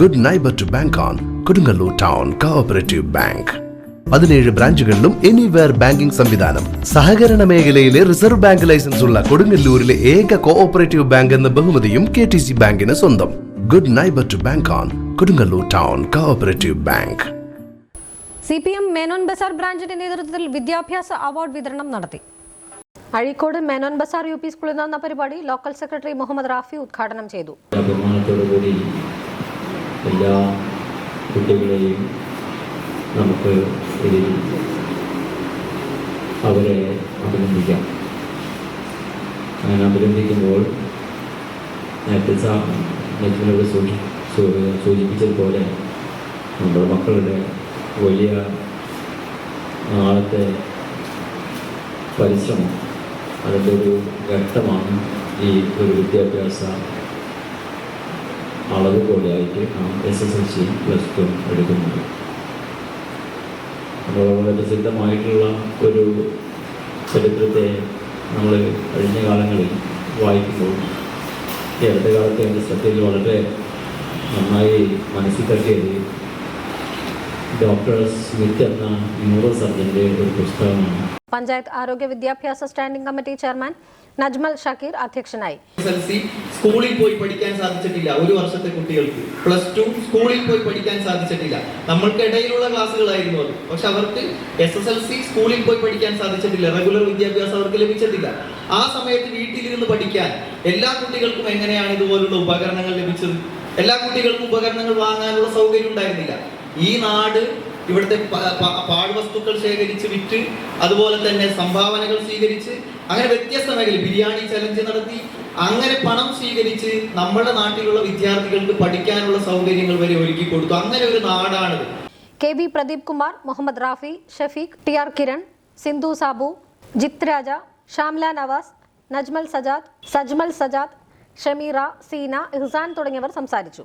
Good neighbour to bank on Kodungallur town cooperative bank പതിനേഴ് ബ്രാഞ്ചുകളിലും anywhere banking സംവിധാനം. സഹകരണ മേഖലയിലെ റിസർവ് ബാങ്ക് ലൈസൻസ് ഉള്ള കൊടുങ്ങല്ലൂരിലെ ഏക കോഓപ്പറേറ്റീവ് ബാങ്ക് എന്ന ബഹുമതിയും കെ ടി സി ബാങ്കിന് സ്വന്തം. Good neighbour to bank on Kodungallur town cooperative bank C P M Menon Bazar ബ്രാഞ്ചിന്റെ നേതൃത്വത്തിൽ വിദ്യാഭ്യാസ അവാർഡ് വിതരണം നടത്തി. അഴീക്കോട് മേനോൻ ബസാർ യു പി സ്കൂളിൽ നടന്ന പരിപാടി ലോക്കൽ സെക്രട്ടറി മുഹമ്മദ് റാഫി ഉദ്ഘാടനം ചെയ്തു. എല്ലാ കുട്ടികളെയും നമുക്ക് ഇതിൽ അവരെ അഭിനന്ദിക്കാം. അങ്ങനെ അഭിനന്ദിക്കുമ്പോൾ നേരത്തെ സാ നെറ്റിനോട് സൂചി സൂചിപ്പിച്ചതുപോലെ നമ്മുടെ മക്കളുടെ വലിയ നാളത്തെ പരിശ്രമം അതിന്റെ ഒരു ഘട്ടമാണ് ഈ ഒരു വിദ്യാഭ്യാസ അളവ് പോലെയായിട്ട് നാം S S L C plus two എടുക്കുന്നത് അപ്പോൾ വളരെ പ്രസിദ്ധമായിട്ടുള്ള ഒരു ചരിത്രത്തെ നമ്മൾ കഴിഞ്ഞ കാലങ്ങളിൽ വായിക്കുമ്പോൾ ഈ അടുത്ത കാലത്ത് എന്റെ ശ്രദ്ധയിൽ വളരെ നന്നായി മനസ്സിൽ തട്ടിയത് ഡോക്ടർ സ്മിത്ത് എന്ന ന്യൂറോ സർജന്റെ ഒരു പുസ്തകമാണ്. പഞ്ചായത്ത് ആരോഗ്യ വിദ്യാഭ്യാസ standing committee chairman Najmal Shakeer അധ്യക്ഷനായി. എസ് എൽ സി സ്കൂളിൽ പോയി പഠിക്കാൻ സാധിച്ചിട്ടില്ല ഒരു വർഷത്തെ കുട്ടികൾക്ക്. പ്ലസ് ടു സ്കൂളിൽ പോയി പഠിക്കാൻ സാധിച്ചിട്ടില്ല. നമ്മൾക്ക് ഇടയിലുള്ള ക്ലാസ്സുകളായിരുന്നു അത്. പക്ഷെ അവർക്ക് എസ് എസ് എൽ സി സ്കൂളിൽ പോയി പഠിക്കാൻ സാധിച്ചിട്ടില്ല. റെഗുലർ വിദ്യാഭ്യാസം അവർക്ക് ലഭിച്ചിട്ടില്ല. ആ സമയത്ത് വീട്ടിലിരുന്ന് പഠിക്കാൻ എല്ലാ കുട്ടികൾക്കും എങ്ങനെയാണ് ഇതുപോലുള്ള ഉപകരണങ്ങൾ ലഭിച്ചത്? എല്ലാ കുട്ടികൾക്കും ഉപകരണങ്ങൾ വാങ്ങാനുള്ള സൗകര്യം ഉണ്ടായിരുന്നില്ല. ഈ നാട് ഇവിടുത്തെ പാഴ്വസ്തുക്കൾ ശേഖരിച്ച് വിറ്റ് അതുപോലെ തന്നെ സംഭാവനകൾ സ്വീകരിച്ച് അങ്ങനെ വ്യത്യസ്ത മേഖല ബിരിയാണി ചലഞ്ച് നടത്തി അങ്ങനെ പണം സ്വീകരിച്ച് നമ്മുടെ നാട്ടിലുള്ള വിദ്യാർത്ഥികൾക്ക് പഠിക്കാനുള്ള സൗകര്യങ്ങൾ വരെ ഒരുക്കി കൊടുത്തു. അങ്ങനെ ഒരു നാടാണിത്. K V Pradeep Kumar Muhammad Rafi Shafeeq T R Kiran Sindhu Sabu Jith Raja Shamla Navas Najmal Sajad Sajmal Sajad Shameera Seena Ihsan തുടങ്ങിയവർ സംസാരിച്ചു.